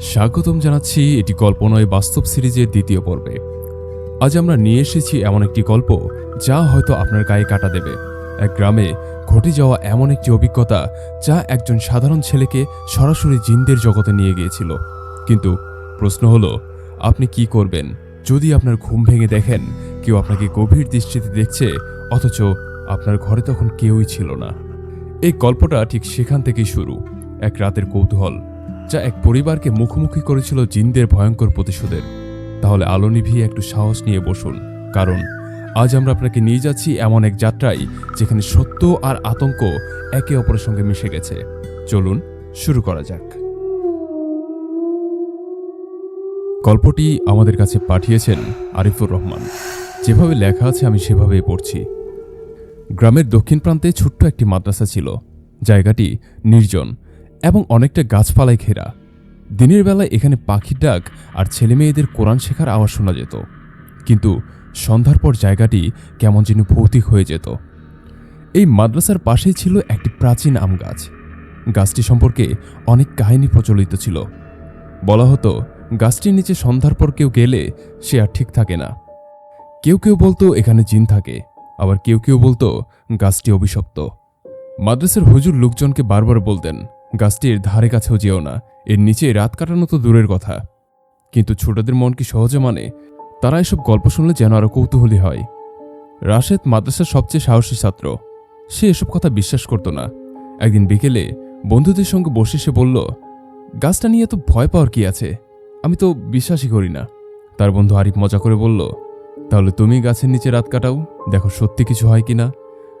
স্বাগতম জানাচ্ছি এটি গল্প নয় বাস্তব সিরিজের দ্বিতীয় পর্বে। আজ আমরা নিয়ে এসেছি এমন একটি গল্প যা হয়তো আপনার গায়ে কাটা দেবে। এক গ্রামে ঘটে যাওয়া এমন একটি অভিজ্ঞতা যা একজন সাধারণ ছেলেকে সরাসরি জিনদের জগতে নিয়ে গিয়েছিল। কিন্তু প্রশ্ন হলো, আপনি কি করবেন? যদি আপনার ঘুম ভেঙে দেখেন, কেউ আপনাকে গভীর দৃষ্টিতে দেখছে, অথচ আপনার ঘরে তখন কেউই ছিল না। এই গল্পটা ঠিক সেখান থেকেই শুরু, এক রাতের কৌতূহল। যা এক পরিবারকে মুখোমুখি করেছিল জিনদের ভয়ঙ্কর প্রতিশোধের। তাহলে আলো নিভিয়ে একটু সাহস নিয়ে বসুন, কারণ আজ আমরা আপনাকে নিয়ে যাচ্ছি এমন এক যাত্রায় যেখানে সত্য আর আতঙ্ক একে অপরের সঙ্গে মিশে গেছে। চলুন, শুরু করা যাক। গল্পটি আমাদের কাছে পাঠিয়েছেন আরিফুর রহমান। যেভাবে লেখা আছে, আমি সেভাবেই পড়ছি। গ্রামের দক্ষিণ প্রান্তে ছোট্ট একটি মাদ্রাসা ছিল। জায়গাটি নির্জন। এবং অনেকটা গাছপালায় ঘেরা। দিনের বেলায় এখানে পাখির ডাক আর ছেলেমেয়েদের কোরআন শেখার আওয়াজ শোনা যেত। কিন্তু সন্ধ্যার পর জায়গাটি কেমন যেন ভৌতিক হয়ে যেত। এই মাদ্রাসার পাশেই ছিল একটি প্রাচীন আম গাছ। গাছটি সম্পর্কে অনেক কাহিনী প্রচলিত ছিল। বলা হতো, গাছটির নিচে সন্ধ্যার পর কেউ গেলে সে আর ঠিক থাকে না। কেউ কেউ বলতো, এখানে জিন থাকে। আবার কেউ কেউ বলতো, গাছটি অভিশপ্ত। মাদ্রাসার হুজুর লোকজনকে বারবার বলতেন গাছটির ধারে কাছেও যেও না। এর নিচে রাত কাটানো তো দূরের কথা। কিন্তু ছোটদের মন কি সহজে মানে? তারা এসব গল্প শুনলে যেন আরও কৌতূহলী হয়। রাশেদ মাদ্রাসার সবচেয়ে সাহসী ছাত্র। সে এসব কথা বিশ্বাস করত না। একদিন বিকেলে বন্ধুদের সঙ্গে বসে সে বলল, গাছটা নিয়ে তো ভয় পাওয়ার কি আছে? আমি তো বিশ্বাসই করি না। তার বন্ধু আরিফ মজা করে বলল, তাহলে তুমি গাছের নিচে রাত কাটাও, দেখো সত্যি কিছু হয় কিনা?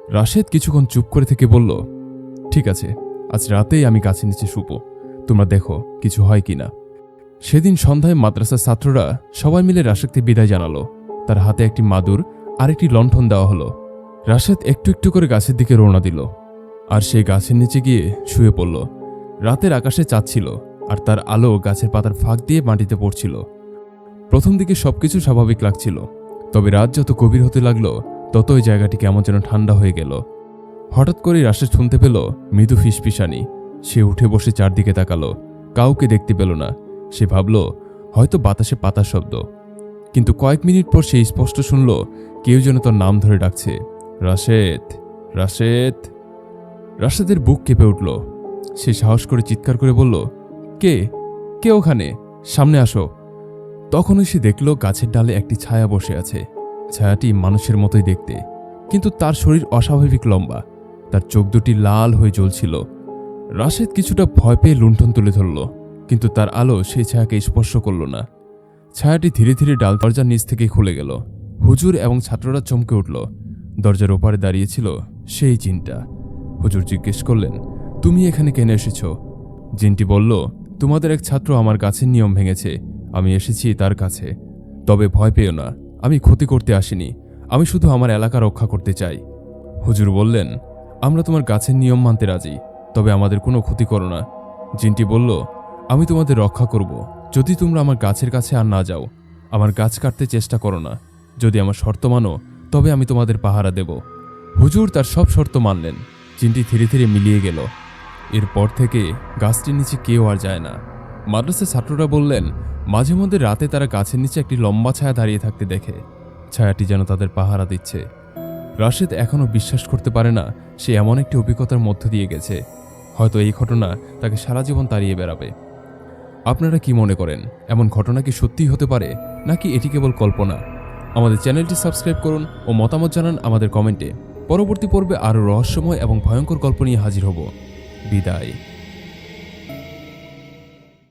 রাশেদ কিছুক্ষণ চুপ করে থেকে বলল, ঠিক আছে। আজ রাতেই আমি গাছের নিচে শুব। তোমরা দেখো, কিছু হয় কিনা। সেদিন সন্ধ্যায় মাদ্রাসার ছাত্ররা সবাই মিলে রাশেদকে বিদায় জানালো। তার হাতে একটি মাদুর আর একটি লণ্ঠন দেওয়া হলো। রাশেদ একটু একটু করে গাছের দিকে রওনা দিল। আর সে গাছের নিচে গিয়ে শুয়ে পড়ল। রাতের আকাশে চাচ্ছিল আর তার আলো গাছের পাতার ফাঁক দিয়ে মাটিতে পড়ছিল। প্রথম দিকে সবকিছু স্বাভাবিক লাগছিল, তবে রাত যত গভীর হতে লাগল, ততই জায়গাটি কেমন যেন ঠান্ডা হয়ে গেল। হঠাৎ করে রাশেদ শুনতে পেল মৃদু ফিসফিসানি। সে উঠে বসে চারদিকে তাকালো। কাউকে দেখতে পেল না। সে ভাবল, হয়তো বাতাসে পাতার শব্দ। কিন্তু কয়েক মিনিট পর সে স্পষ্ট শুনল, কেউ যেন তার নাম ধরে ডাকছে। রাশেদ রাশেদ? রাশেদের বুক কেঁপে উঠল। সে সাহস করে চিৎকার করে বলল, কে? কে ওখানে? সামনে আসো। তখনই সে দেখল, গাছের ডালে একটি ছায়া বসে আছে। ছায়াটি মানুষের মতোই দেখতে, কিন্তু তার শরীর অস্বাভাবিক লম্বা। তার চোখ দুটি লাল হয়ে জ্বলছিল। রাশেদ কিছুটা ভয় পেয়ে লুণ্ঠন তুলে ধরল, কিন্তু তার আলো সেই ছায়াকে স্পর্শ করল না। ছায়াটি ধীরে ধীরে ডাল দরজার নিচ থেকে খুলে গেল। হুজুর এবং ছাত্ররা চমকে উঠল। দরজার ওপারে দাঁড়িয়েছিল সেই জিনটা। হুজুর জিজ্ঞেস করলেন, তুমি এখানে কেন এসেছ? জিনটি বলল, তোমাদের এক ছাত্র আমার গাছের নিয়ম ভেঙেছে। আমি এসেছি তার কাছে। তবে ভয় পেও না। আমি ক্ষতি করতে আসিনি। আমি শুধু আমার এলাকা রক্ষা করতে চাই। হুজুর বললেন আমরা তোমার গাছের নিয়ম মানতে রাজি, তবে আমাদের কোনো ক্ষতি করো না। জিনটি বলল, আমি তোমাদের রক্ষা করব। যদি তোমরা আমার গাছের কাছে আর না যাও, আমার গাছ কাটতে চেষ্টা করো না। যদি আমার শর্ত মানো, তবে আমি তোমাদের পাহারা দেব। হুজুর তার সব শর্ত মানলেন। জিনটি ধীরে ধীরে মিলিয়ে গেল। এরপর থেকে গাছটির নিচে কেউ আর যায় না। মাদ্রাসার ছাত্ররা বললেন, মাঝে মধ্যে রাতে তারা গাছের নিচে একটি লম্বা ছায়া দাঁড়িয়ে থাকতে দেখে। ছায়াটি যেন তাদের পাহারা দিচ্ছে। রাশেদ এখনও বিশ্বাস করতে পারে না, সে এমন একটি অভিজ্ঞতার মধ্য দিয়ে গেছে। হয়তো এই ঘটনা তাকে সারা জীবন তাড়িয়ে বেড়াবে। আপনারা কি মনে করেন, এমন ঘটনা কি সত্যিই হতে পারে, নাকি এটি কেবল কল্পনা? আমাদের চ্যানেলটি সাবস্ক্রাইব করুন ও মতামত জানান আমাদের কমেন্টে। পরবর্তী পর্বে আরও রহস্যময় এবং ভয়ঙ্কর গল্প নিয়ে হাজির হব। বিদায়।